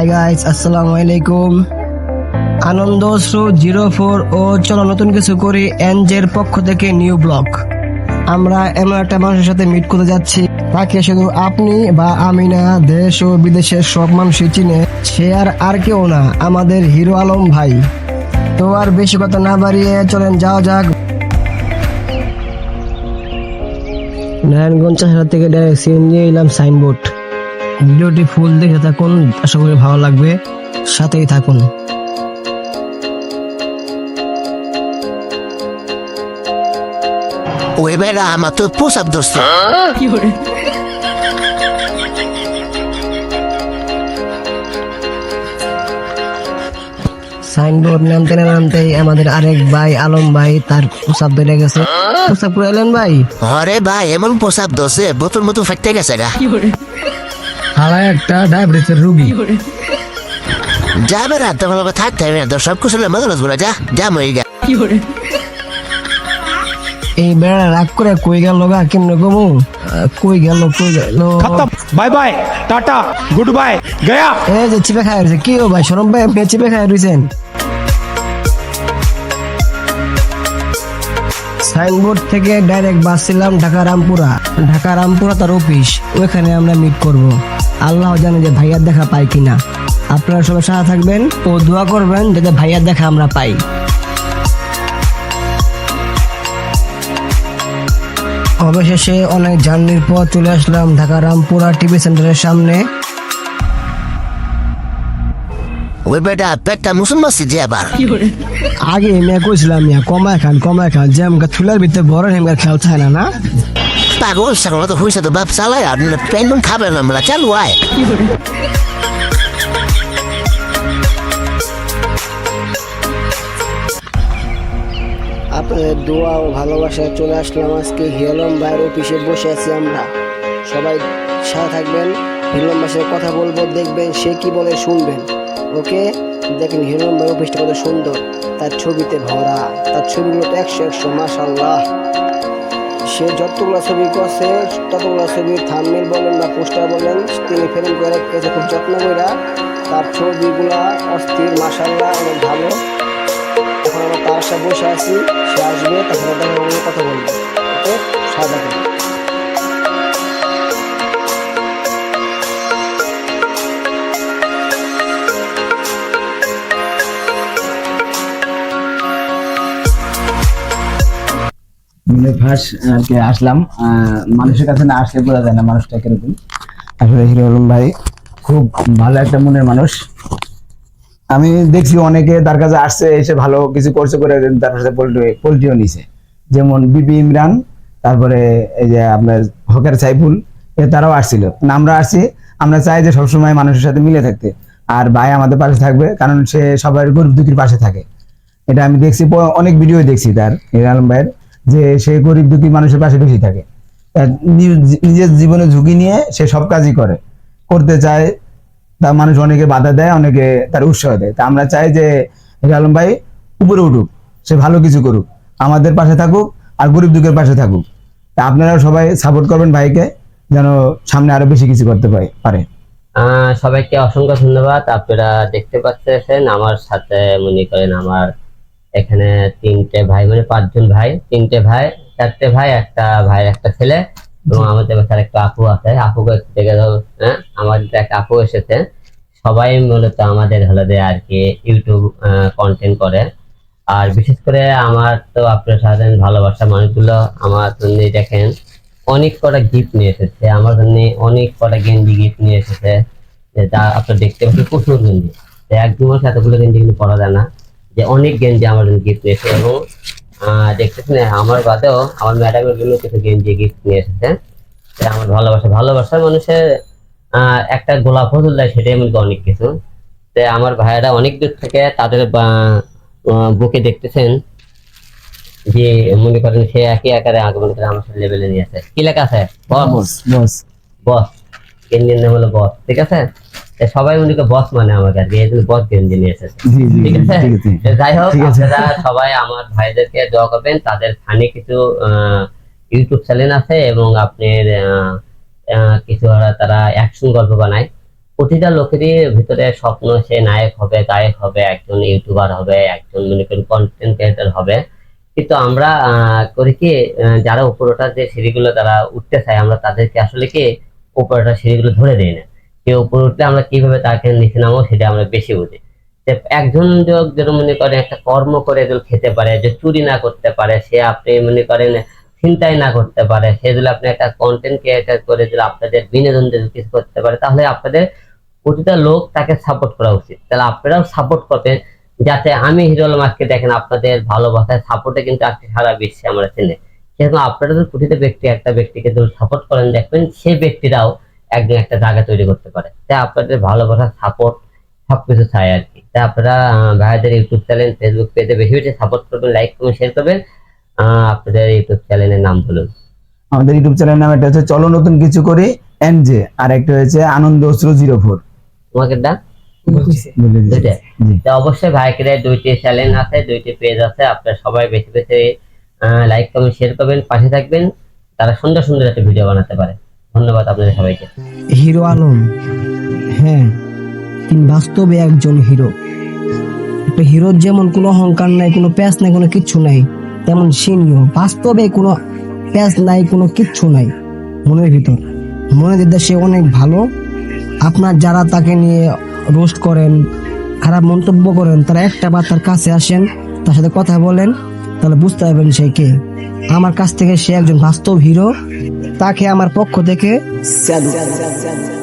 Hi guys আসসালামু আলাইকুম আনন্দ শ্রু zero four ও চলো নতুন কিছু করি এনজের পক্ষ থেকে নিউ ব্লগ আমরা এমন একটা মানুষের সাথে মিট করতে যাচ্ছি। তাকে শুধু আপনি বা আমি না, দেশ ও বিদেশের সব মানুষই চিনে। সে আর আর কেউ না, আমাদের হিরো আলম ভাই। তো আর বেশি কথা না বাড়িয়ে চলেন, যাওয়া যাক। নারায়ণগঞ্জ থেকে ডাইরেক্ট সিএন নিয়ে এলাম সাইনবোর্ড ভিডিওটি ফুল দেখে থাকুন। আশা করি ভালো লাগবে। সাথেই থাকুন। ওই বেড়া আমার তো পোশাক ধরছে। সাইনবোর্ড নামতে না নামতেই আমাদের আরেক ভাই আলম ভাই তার প্রসাব ধরে গেছে। প্রসাব করে এলেন ভাই? আরে ভাই এমন পোশাক ধরছে বোতল মতো ফাটতে গেছে গা। হালায় একটা ডায়াবেটিসের রুগী। যাবে না তোমার বাবা থাকতে হবে না সব কিছু মগজ বলে যা যা মরে যা এই বেড়া রাগ করে কই গেল গা কেমনে গমু কই গেল কই গেল? খতম bye bye tata good bye Gaya. এই যে চিপে খায় কি ও ভাই শরম ভাই আপনি চিপে খায় রইছেন সাইনবোর্ড থেকে ডাইরেক্ট বাস ছিলাম ঢাকা রামপুরা। ঢাকা রামপুরা তার অফিস। ওইখানে আমরা মিট করব। আল্লাহ জানে যে ভাইয়ার দেখা পাই কিনা। আপনারা সবাই সাথে থাকবেন ও দোয়া করবেন যাতে ভাইয়ার দেখা আমরা পাই। অবশেষে অনেক জার্নির পর চলে আসলাম ঢাকা রামপুরা টিভি সেন্টারের সামনে। ওই বেটা পেটটা মুসলমান যে আবার। আগে মেয়ে কইছিলাম মিয়া কমায় খান কমায় খান যে আমাকে থুলার ভিতরে বড় হেমগার খেয়াল চায় না না? পাগল সাগল তো হয়েছে তো বাপ চালাই আর পেন খাবে না আমরা চালু আয় আপনাদের দোয়া ও ভালোবাসায় চলে আসলাম আজকে হিরলম ভাইয়ের অফিসে বসে আছি আমরা। সবাই সাথে থাকবেন হিরলম ভাইয়ের কথা বলব দেখবেন সে কি বলে শুনবেন। ওকে দেখেন হিরলম ভাই অফিসটা কত সুন্দর। তার ছবিতে ভরা, তার ছবিগুলো তো একশো একশো মাসাল্লাহ সে যতগুলো ছবি করছে, ততগুলো ছবির থামমেল বলেন বা পোস্টার বলেন তিনি ফ্রেম করে রেখেছে খুব যত্ন করে তার ছবিগুলা অস্থির মাসাল্লাহ অনেক ভালো। এখন আমরা তার সাথে বসে আছি, সে আসবে, তারপরে কথা বলব। ফার্স্ট আর কি আসলাম মানুষের কাছে না আসলে বোঝা যায় না মানুষটা কীরকম। আসলে হিরো আলম ভাই খুব ভালো একটা মনের মানুষ। আমি দেখছি অনেকে তার কাছে আসছে, এসে ভালো কিছু করছে করে তার কাছে পোল্ট্রি, পোল্ট্রিও নিছে। যেমন বিপি ইমরান, তারপরে এই যে আপনার হকের সাইফুল, এ তারাও আসছিল। আমরা আসছি, আমরা চাই যে সবসময় মানুষের সাথে মিলে থাকতে। আর ভাই আমাদের পাশে থাকবে, কারণ সে সবার গরিব দুঃখীর পাশে থাকে। এটা আমি দেখছি, অনেক ভিডিও দেখছি তার, হিরো আলম ভাইয়ের। যে সে গরিব দুঃখী মানুষের পাশে বেশি থাকে। নিজের জীবনে ঝুঁকি নিয়ে সে সব কাজই করে। করতে চায় তা মানুষ অনেকে বাধা দেয়, অনেকে তার উৎসাহ দেয়। তা আমরা চাই যে আলম ভাই, উপরে উঠুক, সে ভালো কিছু করুক, আমাদের পাশে থাকুক আর গরিব দুঃখের পাশে থাকুক। তা আপনারা সবাই সাপোর্ট করবেন ভাইকে, যেন সামনে আরও বেশি কিছু করতে পারে সবাইকে অসংখ্য ধন্যবাদ। আপনারা দেখতে পাচ্ছেন, আমার সাথে মনে করেন আমার এখানে তিনটে ভাই মানে পাঁচজন ভাই তিনটে ভাই চারটে ভাই একটা ভাই একটা ছেলে এবং আমাদের বাসার একটা আপু আছে। আপুকে দাও হ্যাঁ আমাদের একটা আপু এসেছে সবাই মূলত আমাদের হলো যে আর কি ইউটিউব কন্টেন্ট করে। আর বিশেষ করে আমার তো আপনার সাথে ভালোবাসা মানুষগুলো আমার জন্য দেখেন অনেক কটা গিফট নিয়ে এসেছে। আমার জন্য অনেক কটা গেঞ্জি গিফট নিয়ে এসেছে। যেটা আপনার দেখতে পাচ্ছেন প্রচুর গেঞ্জি এক দু মাস এতগুলো গেঞ্জি কিন্তু পরা যায় না। যে অনেক গেঞ্জি আমার জন্য গিফট নিয়ে এসেছে। এবং দেখতেছেন আমার বাদেও আমার ম্যাডামের জন্য কিছু গেঞ্জি গিফট নিয়ে এসেছে। আমার ভালোবাসা। ভালোবাসা মানুষের একটা গোলাপ ফুল দেয় সেটাই করি অনেক কিছু। তো আমার ভাইয়েরা অনেক দূর থেকে তাদের বুকে দেখতেছেন যে মনে করেন সে একই আকারে আগমন করে আমার সাথে লেভেলে নিয়ে আসে। কি লেখা আছে? বস। বস বস। গেঞ্জির নাম হলো বস। ঠিক আছে? সবাই উনিকে বস মানে আমাকে আর কি এই জন্য বস গেঞ্জি নিয়ে এসেছে। ঠিক আছে? ঠিক আছে যাই হোক আপনারা সবাই আমার ভাইদেরকে দোয়া করবেন তাদের ফানি কিছু ইউটিউব চ্যানেল আছে এবং আপনার কিছু তারা অ্যাকশন গল্প বানায়। প্রতিটা লোকেরই ভিতরে স্বপ্ন সে নায়ক হবে গায়ক হবে একজন ইউটিউবার হবে একজন মনে করেন কন্টেন্ট ক্রিয়েটর হবে। কিন্তু আমরা আহ, করি কি যারা উপরোটার যে সিঁড়িগুলো তারা উঠতে চায় আমরা তাদেরকে আসলে কি উপরোটার সিঁড়িগুলো ধরে দিই না। কেউ উপরে উঠলে আমরা কীভাবে তাকে নিচে নামো সেটা আমরা বেশি বুঝি। একজন যেটা মনে করেন একটা কর্ম করে যদি খেতে পারে, যে চুরি না করতে পারে, সে আপনি মনে করেন চিন্তাই না করতে পারে, সে যদি আপনি একটা কন্টেন্ট ক্রিয়েটার করে যদি আপনাদের বিনোদন যদি কিছু করতে পারে, তাহলে আপনাদের প্রতিটা লোক তাকে সাপোর্ট করা উচিত। তাহলে আপনারাও সাপোর্ট করবেন, যাতে আমি হিরো আলম আজকে দেখেন আপনাদের ভালোবাসায় সাপোর্টে কিন্তু আজকে সারা বিশ্বে আমরা চিনি। সেরকম আপনারা যদি প্রতিটা ব্যক্তি একটা ব্যক্তিকে যদি সাপোর্ট করেন, দেখবেন সেই ব্যক্তিরাও একদিন একটা জায়গা তৈরি করতে পারে। তাই আপনাদের ভালোবাসা সাপোর্ট সবকিছু চাই আর কি। তাই আপনারা আহ, ভাইয়াদের ইউটিউব চ্যানেল ফেসবুক পেজে বেশি বেশি সাপোর্ট করবেন লাইক করবেন শেয়ার করবেন। আহ, আপনাদের ইউটিউব চ্যানেলের নাম বলুন। আমাদের ইউটিউব চ্যানেলের নাম একটা হচ্ছে চলো নতুন কিছু করি এনজে আর একটা হচ্ছে আনন্দ অশ্রু জিরো ফোর। তোমাকে তা অবশ্যই ভাইকে দুইটি চ্যানেল আছে দুইটি পেজ আছে। আপনারা সবাই বেশি বেশি লাইক কমেন্ট শেয়ার করবেন পাশে থাকবেন। তারা সুন্দর সুন্দর একটা ভিডিও বানাতে পারে। ধন্যবাদ আপনাদের সবাইকে। হিরো আলম হ্যাঁ তিনি বাস্তবে একজন হিরো। একটা হিরোর যেমন কোনো অহংকার নাই, কোনো প্যাস নাই, কোনো কিচ্ছু নাই, তেমন সিনিও বাস্তবে কোনো প্যাস নাই, কোনো কিচ্ছু নাই মনের ভিতর। মনে দিতে সে অনেক ভালো। আপনার যারা তাকে নিয়ে রোস্ট করেন, খারাপ মন্তব্য করেন, তারা একটা বার তার কাছে আসেন, তার সাথে কথা বলেন, তাহলে বুঝতে পারবেন সে কে। আমার কাছ থেকে সে একজন বাস্তব হিরো। তাকে আমার পক্ষ থেকে স্যালুট।